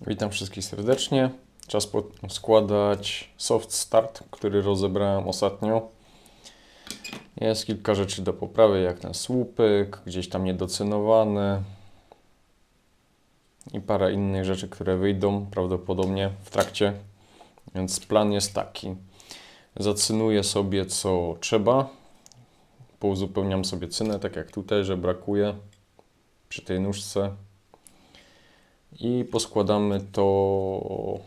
Witam wszystkich serdecznie. Czas składać soft start, który rozebrałem ostatnio. Jest kilka rzeczy do poprawy, jak ten słupek, gdzieś tam niedocenowane i parę innych rzeczy, które wyjdą prawdopodobnie w trakcie. Więc plan jest taki. Zacynuję sobie co trzeba. Pouzupełniam sobie cynę, tak jak tutaj, że brakuje przy tej nóżce i poskładamy to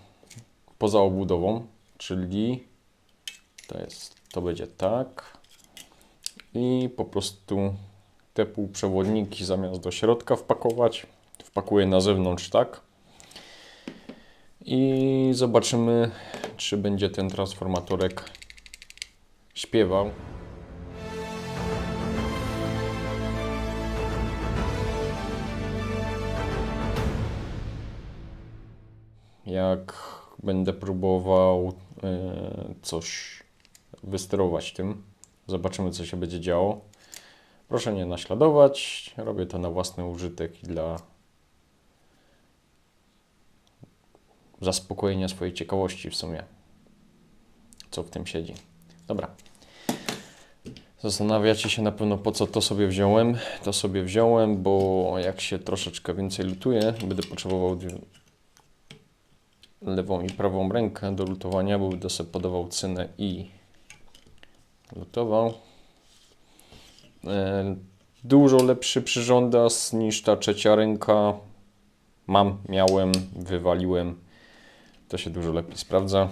poza obudową, czyli to jest, to będzie tak i po prostu te półprzewodniki zamiast do środka wpakować, wpakuję na zewnątrz tak i zobaczymy czy będzie ten transformatorek śpiewał. Jak będę próbował e, coś wysterować tym. Zobaczymy, co się będzie działo. Proszę nie naśladować. Robię to na własny użytek i dla zaspokojenia swojej ciekawości w sumie. Co w tym siedzi. Dobra. Zastanawiacie się na pewno po co to sobie wziąłem. To sobie wziąłem, bo jak się troszeczkę więcej lutuje, będę potrzebował lewą i prawą rękę do lutowania, bo będę sobie podawał cynę i lutował. E, Dużo lepszy przyrządas niż ta trzecia ręka. Mam, miałem, wywaliłem. To się dużo lepiej sprawdza.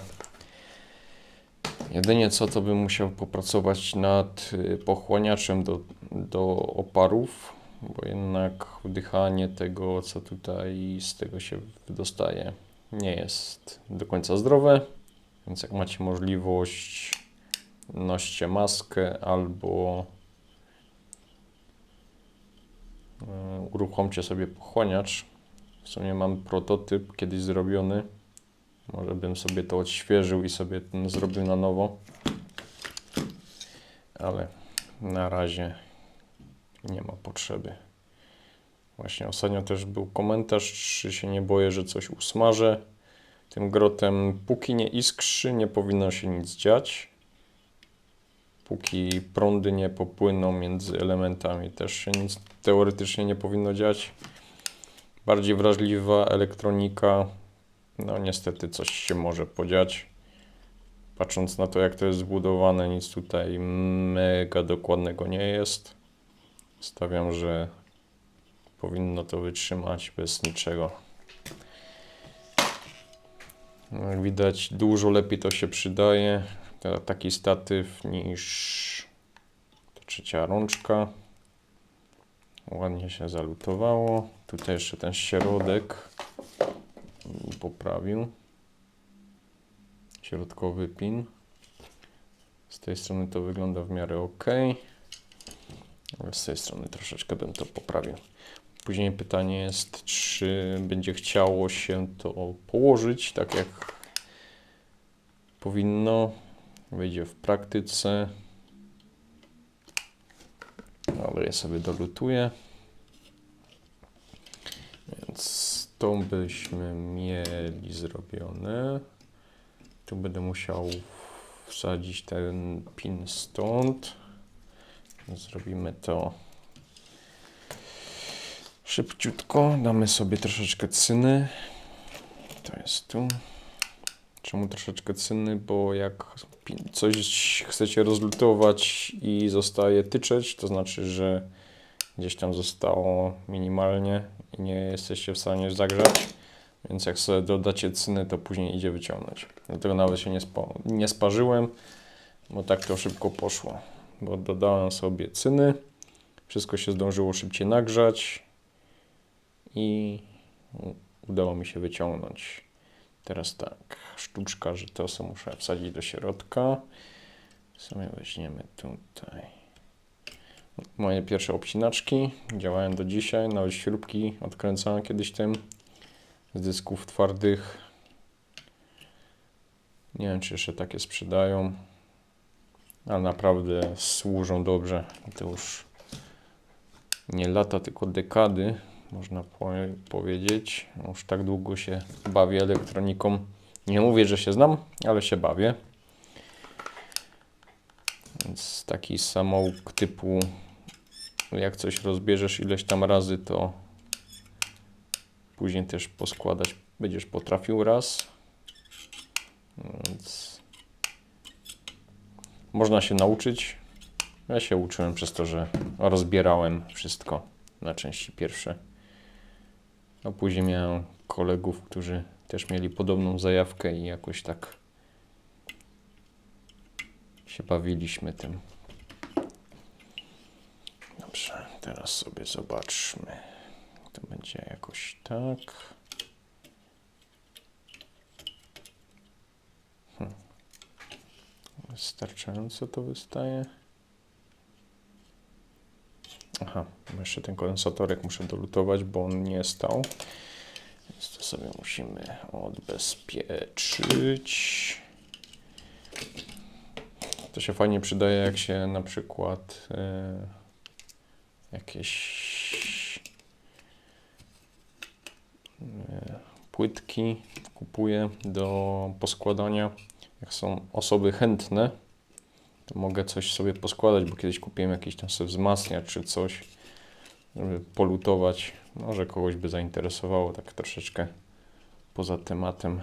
Jedynie co to bym musiał popracować nad y, pochłaniaczem do, do oparów, bo jednak wdychanie tego, co tutaj z tego się wydostaje, nie jest do końca zdrowe. Więc jak macie możliwość, noście maskę albo y, uruchomcie sobie pochłaniacz. W sumie mam prototyp kiedyś zrobiony. Może bym sobie to odświeżył i sobie ten zrobił na nowo. Ale na razie nie ma potrzeby. Właśnie ostatnio też był komentarz, czy się nie boję, że coś usmażę. Tym grotem, póki nie iskrzy, nie powinno się nic dziać. Póki prądy nie popłyną między elementami, też się nic teoretycznie nie powinno dziać. Bardziej wrażliwa elektronika, no niestety coś się może podziać. Patrząc na to, jak to jest zbudowane, nic tutaj mega dokładnego nie jest. Stawiam, że powinno to wytrzymać bez niczego. No, Jak widać, dużo lepiej to się przydaje. Ta- Taki statyw niż ta trzecia rączka. Ładnie się zalutowało. Tutaj jeszcze ten środek poprawił. Środkowy pin. Z tej strony to wygląda w miarę ok. Z tej strony troszeczkę bym to poprawił. Później pytanie jest, czy będzie chciało się to położyć tak jak powinno. Wyjdzie w praktyce. Ale ja sobie dolutuję. Więc to byśmy mieli zrobione. Tu będę musiał wsadzić ten pin stąd. Zrobimy to szybciutko. Damy sobie troszeczkę cyny. To jest tu. Czemu troszeczkę cyny? Bo jak coś chcecie rozlutować i zostaje tyczeć, to znaczy, że gdzieś tam zostało minimalnie i nie jesteście w stanie zagrzać. Więc jak sobie dodacie cyny, to później idzie wyciągnąć. Dlatego nawet się nie, spa nie sparzyłem, bo tak to szybko poszło. Bo dodałem sobie cyny, wszystko się zdążyło szybciej nagrzać i udało mi się wyciągnąć. Teraz tak, sztuczka, że to sobie muszę wsadzić do środka. Sobie weźmiemy tutaj. Moje pierwsze obcinaczki działają do dzisiaj, nawet śrubki odkręcałem kiedyś tym z dysków twardych. Nie wiem, czy jeszcze takie sprzedają, ale naprawdę służą dobrze. To już nie lata, tylko dekady, można po powiedzieć. Już tak długo się bawię elektroniką. Nie mówię, że się znam, ale się bawię. Więc taki samouk typu jak coś rozbierzesz ileś tam razy, to później też poskładać będziesz potrafił raz. Więc można się nauczyć. Ja się uczyłem przez to, że rozbierałem wszystko na części pierwsze. A później miałem kolegów, którzy też mieli podobną zajawkę i jakoś tak się bawiliśmy tym. Dobrze, teraz sobie zobaczmy. To będzie jakoś tak. Hmm. Wystarczająco to wystaje. Aha, jeszcze ten kondensatorek muszę dolutować, bo on nie stał. Więc to sobie musimy odbezpieczyć. To się fajnie przydaje, jak się na przykład e, jakieś e, płytki kupuje do poskładania. Jak są osoby chętne, mogę coś sobie poskładać, bo kiedyś kupiłem jakiś tam sobie wzmacniacz czy coś, żeby polutować. Może kogoś by zainteresowało tak troszeczkę poza tematem.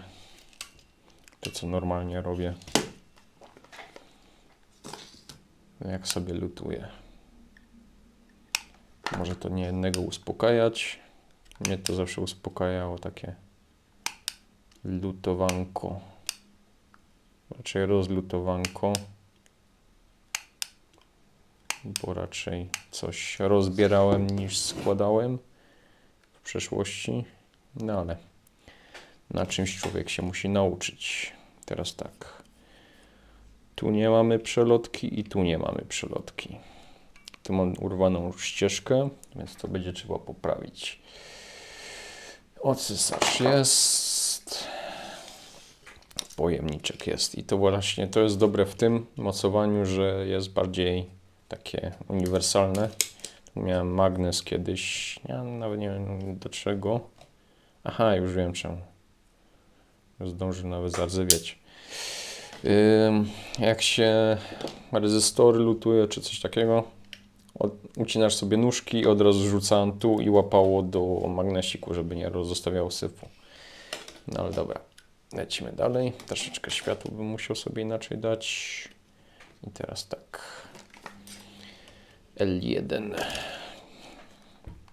To co normalnie robię. Jak sobie lutuję. Może to nie jednego uspokajać. Mnie to zawsze uspokajało takie lutowanko. Raczej rozlutowanko. Bo raczej coś rozbierałem niż składałem w przeszłości. No ale na czymś człowiek się musi nauczyć. Teraz tak. Tu nie mamy przelotki i tu nie mamy przelotki. Tu mam urwaną ścieżkę, więc to będzie trzeba poprawić. Odsysacz jest. Pojemniczek jest. I to właśnie to jest dobre w tym mocowaniu, że jest bardziej takie uniwersalne. Miałem magnes kiedyś, ja nawet nie wiem do czego. Aha, już wiem czemu. Zdąży nawet zardzewieć. Ym, jak się rezystory lutuje czy coś takiego, ucinasz sobie nóżki od razu rzucałem tu i łapało do magnesiku, żeby nie rozstawiało syfu. No ale dobra, lecimy dalej. Troszeczkę światła bym musiał sobie inaczej dać. I teraz tak. L1.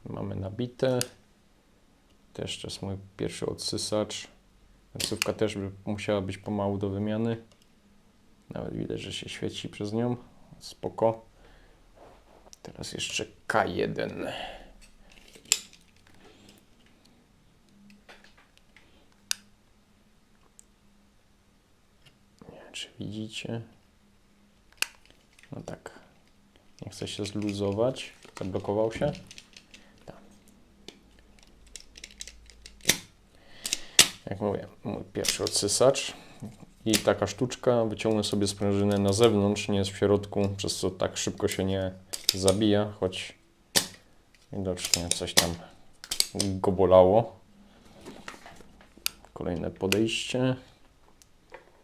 Mamy nabite. Też to jest mój pierwszy odsysacz. Końcówka też by musiała być pomału do wymiany. Nawet widać, że się świeci przez nią. Spoko. Teraz jeszcze K1. Nie wiem, czy widzicie. No tak. Nie chce się zluzować. Zablokował się. Tak. Jak mówię, mój pierwszy odsysacz. I taka sztuczka, wyciągnę sobie sprężynę na zewnątrz, nie jest w środku, przez co tak szybko się nie zabija, choć widocznie coś tam go bolało. Kolejne podejście.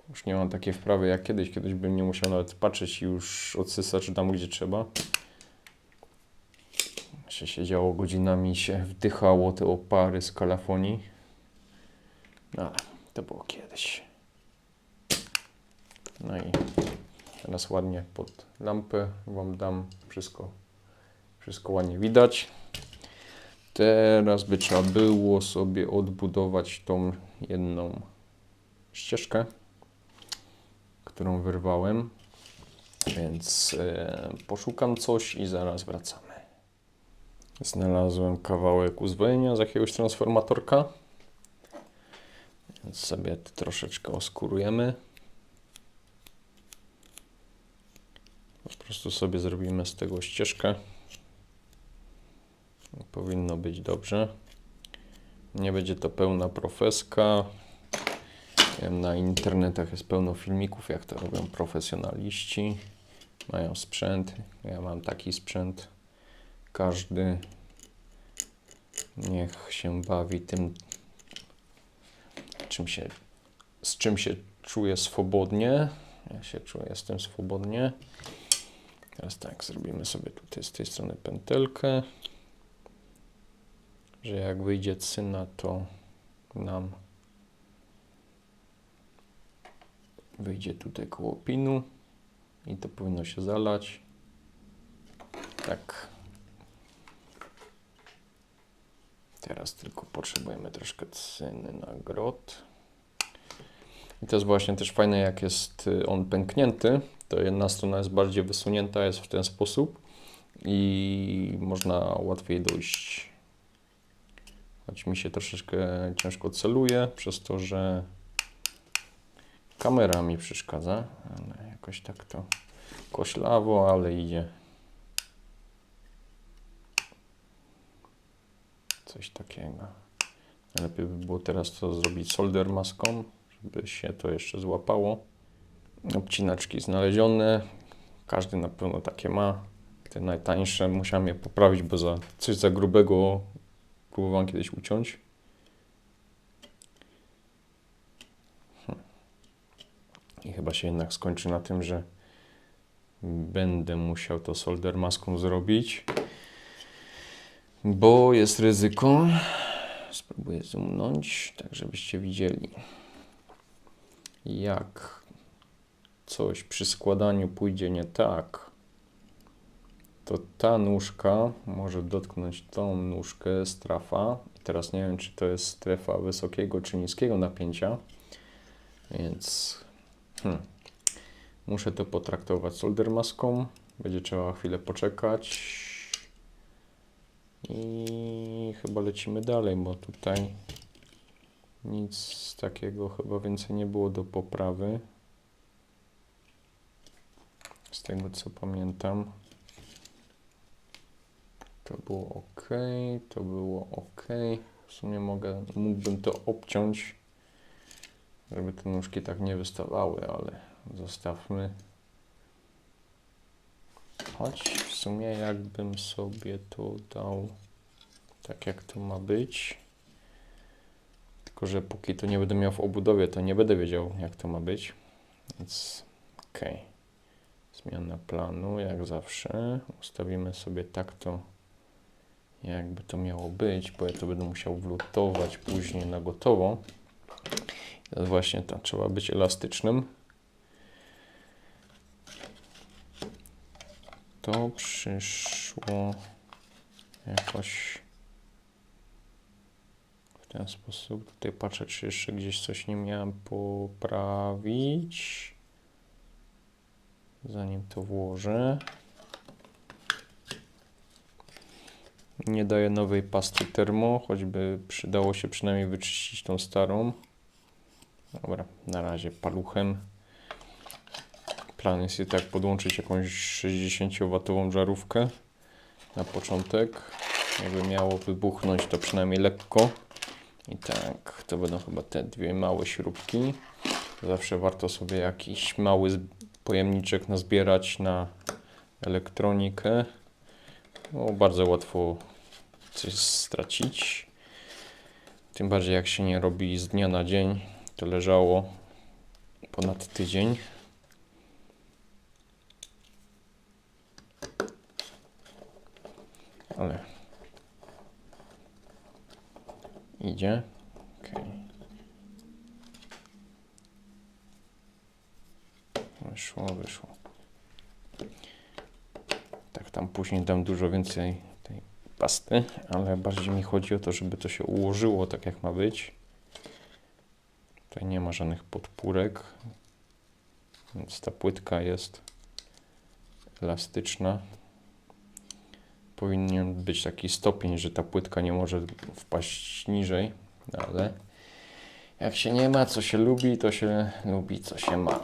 Już nie mam takiej wprawy jak kiedyś. Kiedyś bym nie musiał nawet patrzeć i już odsysać tam, gdzie trzeba. Się siedziało godzinami, się wdychało te opary z kalafonii. No, ale to było kiedyś. No i teraz ładnie pod lampę Wam dam wszystko, wszystko ładnie widać. Teraz by trzeba było sobie odbudować tą jedną ścieżkę, którą wyrwałem. Więc e, poszukam coś i zaraz wracamy. Znalazłem kawałek uzwolenia z jakiegoś transformatorka. Więc sobie troszeczkę oskurujemy. Po prostu sobie zrobimy z tego ścieżkę. Powinno być dobrze. Nie będzie to pełna profeska. Na internetach jest pełno filmików, jak to robią profesjonaliści. Mają sprzęt. Ja mam taki sprzęt. Każdy Niech się bawi tym, czym się, z czym się czuje swobodnie. Ja się czuję tym swobodnie. Teraz tak, zrobimy sobie tutaj z tej strony pętelkę, że jak wyjdzie cyna, to nam wyjdzie tutaj koło pinu i to powinno się zalać. Tak. Teraz tylko potrzebujemy troszkę cyny na grot. I to jest właśnie też fajne, jak jest y, on pęknięty, to jedna strona jest bardziej wysunięta, jest w ten sposób i można łatwiej dojść. Choć mi się troszeczkę ciężko celuje, przez to, że kamera mi przeszkadza, ale jakoś tak to koślawo, ale idzie. Coś takiego. Lepiej by było teraz to zrobić solder maską, żeby się to jeszcze złapało. Obcinaczki znalezione. Każdy na pewno takie ma. Te najtańsze musiałem je poprawić, bo za coś za grubego próbowałem kiedyś uciąć. I chyba się jednak skończy na tym, że będę musiał to solder maską zrobić, bo jest ryzyko. Spróbuję zoomnąć, tak żebyście widzieli, jak coś przy składaniu pójdzie nie tak, to ta nóżka może dotknąć tą nóżkę strafa. Teraz nie wiem, czy to jest strefa wysokiego czy niskiego napięcia, więc hmm, muszę to potraktować solder maską. Będzie trzeba chwilę poczekać. I chyba lecimy dalej, bo tutaj nic takiego chyba więcej nie było do poprawy. Z tego co pamiętam. To było ok, to było ok. W sumie mogę, mógłbym to obciąć, żeby te nóżki tak nie wystawały, ale zostawmy. Choć w sumie jakbym sobie to dał tak jak to ma być. Tylko, że póki to nie będę miał w obudowie, to nie będę wiedział jak to ma być. Więc ok. Zmiana planu, jak zawsze. Ustawimy sobie tak to, jakby to miało być, bo ja to będę musiał wlutować później na gotowo. Właśnie to, trzeba być elastycznym. To przyszło jakoś w ten sposób. Tutaj patrzę, czy jeszcze gdzieś coś nie miałem poprawić zanim to włożę. Nie daję nowej pasty termo, choćby przydało się przynajmniej wyczyścić tą starą. Dobra, na razie paluchem. Plan jest i tak podłączyć jakąś 60W żarówkę na początek. Jakby miało wybuchnąć, to przynajmniej lekko. I tak, to będą chyba te dwie małe śrubki. Zawsze warto sobie jakiś mały pojemniczek nazbierać na elektronikę. No, bardzo łatwo coś stracić. Tym bardziej jak się nie robi z dnia na dzień. To leżało ponad tydzień. Ale idzie. Okay. Wyszło, wyszło. Tak, tam później dam dużo więcej tej pasty, ale bardziej mi chodzi o to, żeby to się ułożyło tak jak ma być. Tutaj nie ma żadnych podpórek, więc ta płytka jest elastyczna. Powinien być taki stopień, że ta płytka nie może wpaść niżej, ale jak się nie ma, co się lubi, to się lubi, co się ma.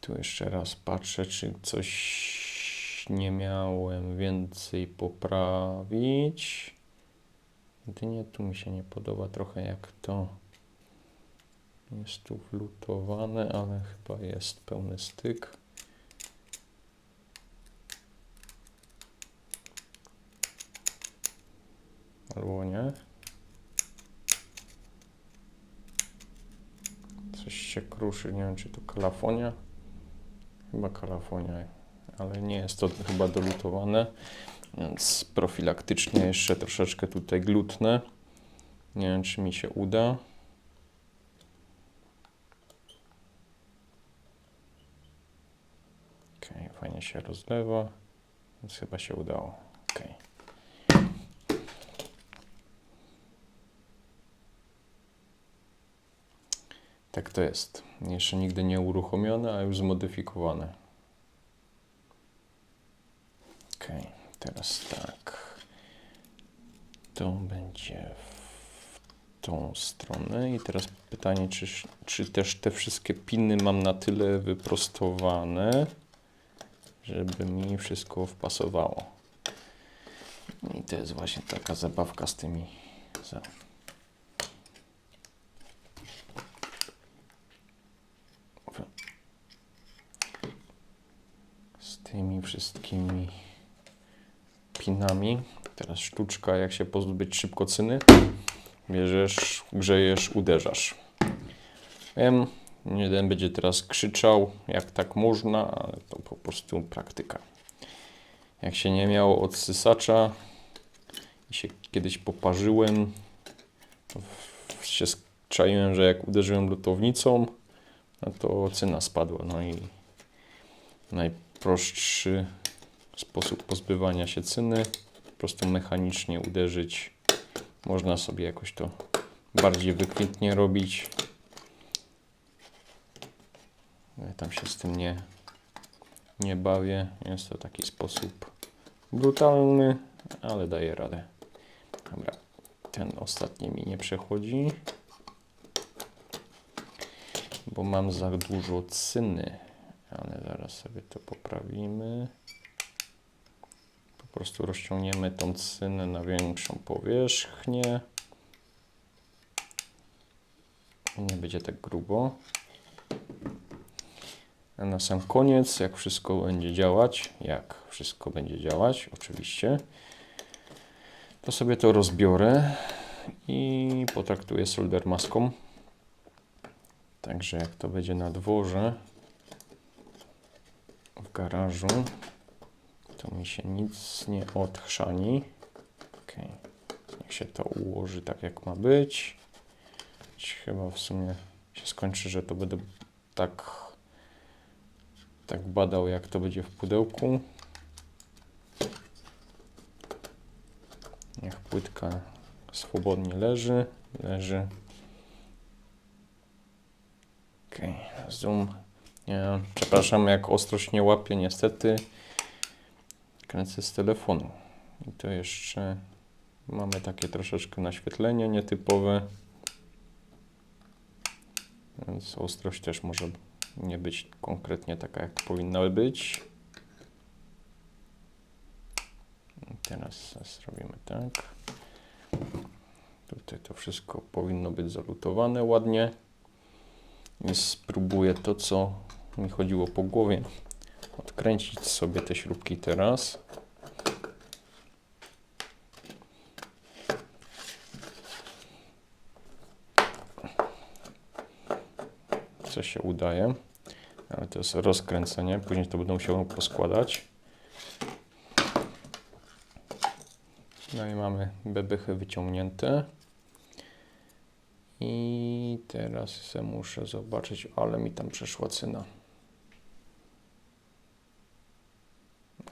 Tu jeszcze raz patrzę, czy coś nie miałem więcej poprawić. Jedynie tu mi się nie podoba trochę jak to jest tu wlutowane, ale chyba jest pełny styk. Albo nie. Coś się kruszy, nie wiem czy to kalafonia. Chyba kalafonia, ale nie jest to chyba dolutowane. Więc profilaktycznie jeszcze troszeczkę tutaj glutnę. Nie wiem czy mi się uda. Okej, fajnie się rozlewa, więc chyba się udało. Okej. Tak to jest. Jeszcze nigdy nie uruchomione, a już zmodyfikowane. Okej, teraz tak. To będzie w tą stronę. I teraz pytanie, czy, czy też te wszystkie piny mam na tyle wyprostowane, żeby mi wszystko wpasowało. I to jest właśnie taka zabawka z tymi. Z tymi wszystkimi pinami. Teraz sztuczka, jak się pozbyć szybko cyny. Bierzesz, grzejesz, uderzasz. Wiem, jeden będzie teraz krzyczał, jak tak można, ale to po prostu praktyka. Jak się nie miało odsysacza i się kiedyś poparzyłem, się czaiłem, że jak uderzyłem lutownicą, no to cyna spadła. No i najprostszy sposób pozbywania się cyny, po prostu mechanicznie uderzyć. Można sobie jakoś to bardziej wykwintnie robić. Ja tam się z tym nie, nie bawię. Jest to taki sposób brutalny, ale daje radę. Dobra, ten ostatni mi nie przechodzi, bo mam za dużo cyny, ale zaraz sobie to poprawimy. Po prostu rozciągniemy tą cynę na większą powierzchnię. Nie będzie tak grubo. A na sam koniec, jak wszystko będzie działać, jak wszystko będzie działać, oczywiście, to sobie to rozbiorę i potraktuję solder maską. Także jak to będzie na dworze, w garażu, to mi się nic nie odchrzani. Ok, niech się to ułoży tak jak ma być. Chyba w sumie się skończy, że to będę tak tak badał, jak to będzie w pudełku. Niech płytka swobodnie leży. Leży. Ok, zoom. Nie, przepraszam, jak ostrość nie łapie, niestety. Kręcę z telefonu. I to jeszcze mamy takie troszeczkę naświetlenie nietypowe. Więc ostrość też może nie być konkretnie taka, jak powinna być. Teraz zrobimy tak. Tutaj to wszystko powinno być zalutowane ładnie. Spróbuję to, co mi chodziło po głowie. Odkręcić sobie te śrubki teraz. Co się udaje. Ale to jest rozkręcenie. Później to będę musiał poskładać. No i mamy bebechy wyciągnięte. I teraz muszę zobaczyć, ale mi tam przeszła cyna.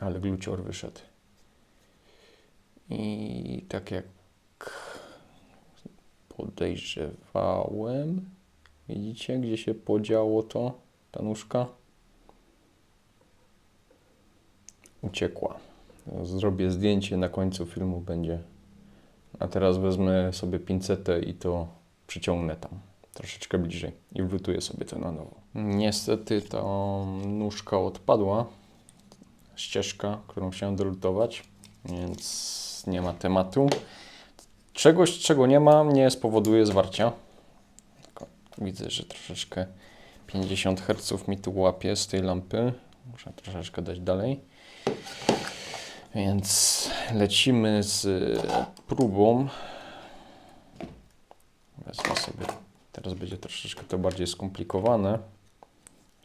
Ale glucior wyszedł. I tak jak podejrzewałem, widzicie, gdzie się podziało to, ta nóżka? Uciekła. Zrobię zdjęcie na końcu filmu będzie. A teraz wezmę sobie pincetę i to przyciągnę tam troszeczkę bliżej i wlutuję sobie to na nowo. Niestety ta nóżka odpadła, ścieżka, którą chciałem dolutować, więc nie ma tematu. Czegoś, czego nie ma, nie spowoduje zwarcia. Widzę, że troszeczkę 50 Hz mi tu łapie z tej lampy. Muszę troszeczkę dać dalej. Więc lecimy z próbą. Wezmę sobie. Teraz będzie troszeczkę to bardziej skomplikowane,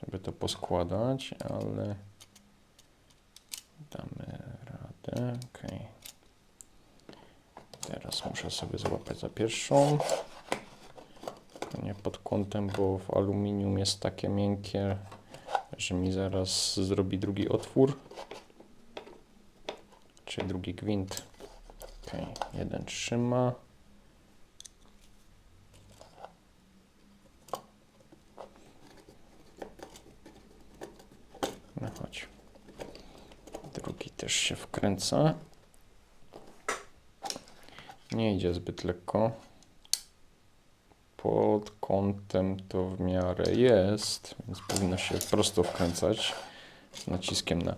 żeby to poskładać, ale damy radę. Ok. Teraz muszę sobie złapać za pierwszą. Nie pod kątem, bo w aluminium jest takie miękkie, że mi zaraz zrobi drugi otwór. Czy drugi gwint. Ok, jeden trzyma. No chodź. Drugi też wkręca. Nie idzie zbyt lekko. Pod kątem to w miarę jest, więc powinno się prosto wkręcać z naciskiem na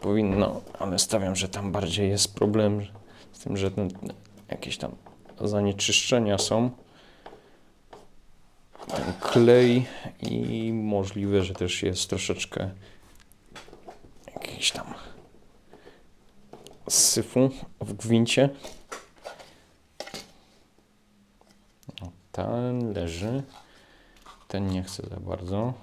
powinno, ale stawiam, że tam bardziej jest problem z tym, że ten, jakieś tam zanieczyszczenia są. Ten klej i możliwe, że też jest troszeczkę jakiś tam syfu w gwincie. O, ten leży. Ten nie chce za bardzo.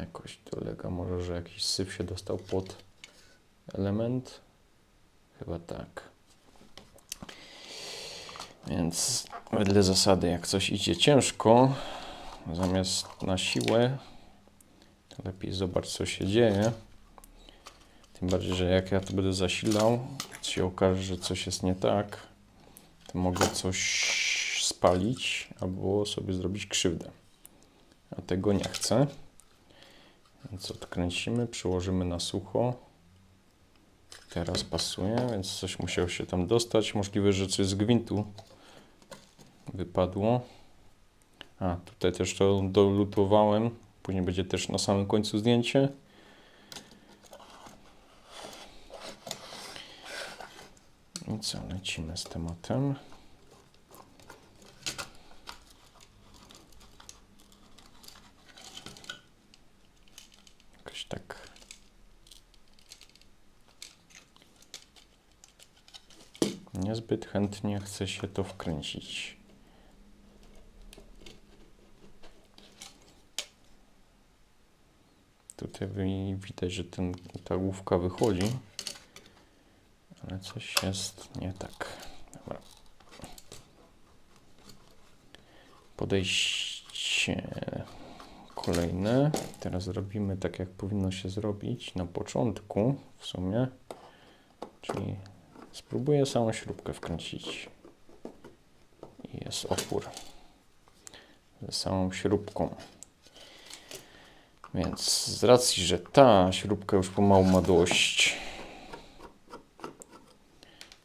Jakoś dolega może, że jakiś syf się dostał pod element. Chyba tak. Więc wedle zasady, jak coś idzie ciężko, zamiast na siłę, to lepiej zobacz, co się dzieje. Tym bardziej, że jak ja to będę zasilał, się okaże, że coś jest nie tak, to mogę coś spalić albo sobie zrobić krzywdę. A tego nie chcę. Więc odkręcimy, przyłożymy na sucho. Teraz pasuje, więc coś musiało się tam dostać. Możliwe, że coś z gwintu wypadło. A, tutaj też to dolutowałem. Później będzie też na samym końcu zdjęcie. I co, lecimy z tematem. Tak. Niezbyt chętnie chce się to wkręcić. Tutaj wi- widać, że ten, ta główka wychodzi. Ale coś jest nie tak. Dobra. Podejście kolejne. Teraz zrobimy tak, jak powinno się zrobić na początku w sumie. Czyli spróbuję samą śrubkę wkręcić. I jest opór. Ze samą śrubką. Więc z racji, że ta śrubka już pomału ma dość,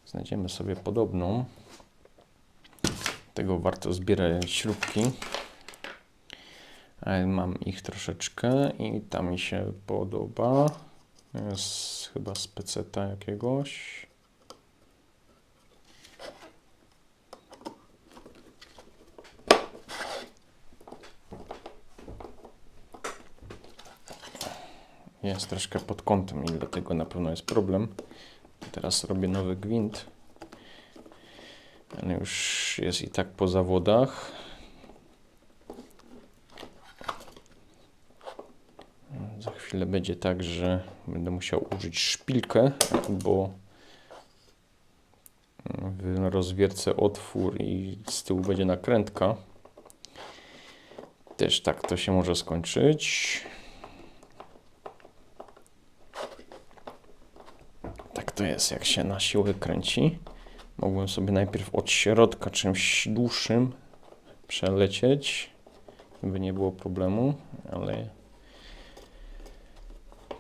znajdziemy sobie podobną. Tego warto zbierać śrubki. Ale Mam ich troszeczkę i ta mi się podoba. Jest chyba z peceta jakiegoś. Jest troszkę pod kątem i dlatego na pewno jest problem. Teraz robię nowy gwint. Ale już jest i tak po zawodach. Za chwilę będzie tak, że będę musiał użyć szpilkę, bo rozwiercę otwór i z tyłu będzie nakrętka. Też tak to się może skończyć. To jest, jak się na siłę kręci. Mogłem sobie najpierw od środka czymś dłuższym przelecieć, by nie było problemu, ale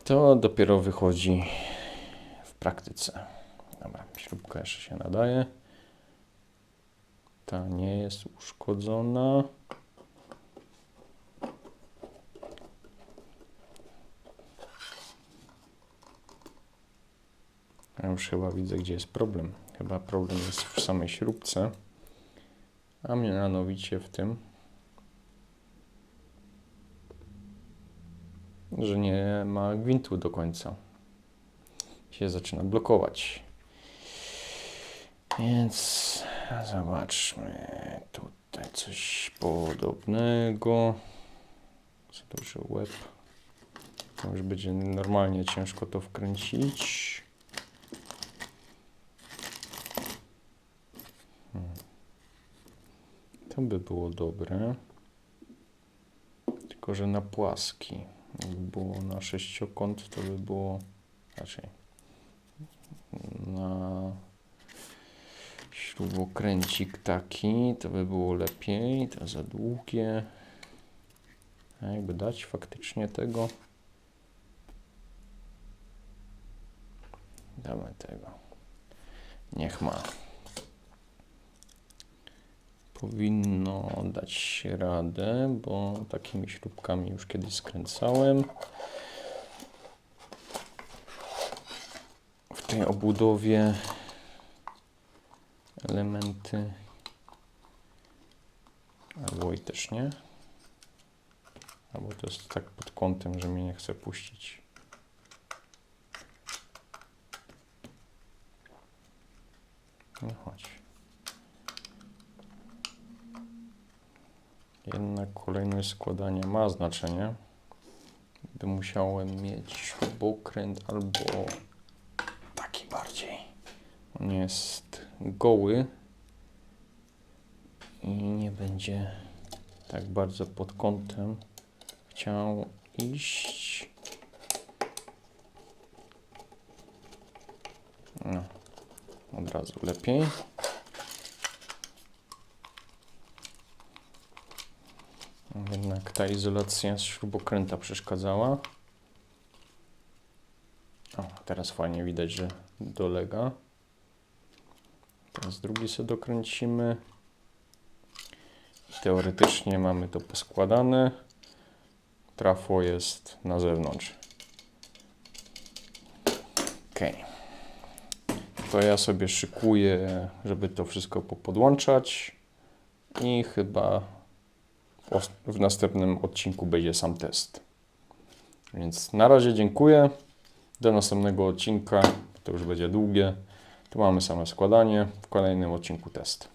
to dopiero wychodzi w praktyce. Dobra, śrubka jeszcze się nadaje. Ta nie jest uszkodzona. Ja już chyba widzę, gdzie jest problem. Chyba problem jest w samej śrubce, a mianowicie w tym, że nie ma gwintu do końca. Się zaczyna blokować. Więc zobaczmy tutaj coś podobnego. Za duży łeb. To już będzie normalnie ciężko to wkręcić. To by było dobre. Tylko, że na płaski. Jakby było na sześciokąt, to by było raczej na śrubokręcik taki, to by było lepiej. To za długie. A jakby dać faktycznie tego. Damy tego. Niech ma. Powinno dać radę, bo takimi śrubkami już kiedyś skręcałem. W tej obudowie elementy albo i też nie. Albo to jest tak pod kątem, że mnie nie chce puścić. No chodź. Jednak kolejność składania ma znaczenie. By musiałem mieć śrubokręt albo taki bardziej. On jest goły i nie będzie tak bardzo pod kątem chciał iść. No, od razu lepiej. Jednak ta izolacja z śrubokręta przeszkadzała. O, teraz fajnie widać, że dolega. Teraz drugi sobie dokręcimy. Teoretycznie mamy to poskładane. Trafo jest na zewnątrz. Ok. To ja sobie szykuję, żeby to wszystko popodłączać. I chyba w następnym odcinku będzie sam test. Więc na razie dziękuję. Do następnego odcinka. To już będzie długie. Tu mamy same składanie. W kolejnym odcinku test.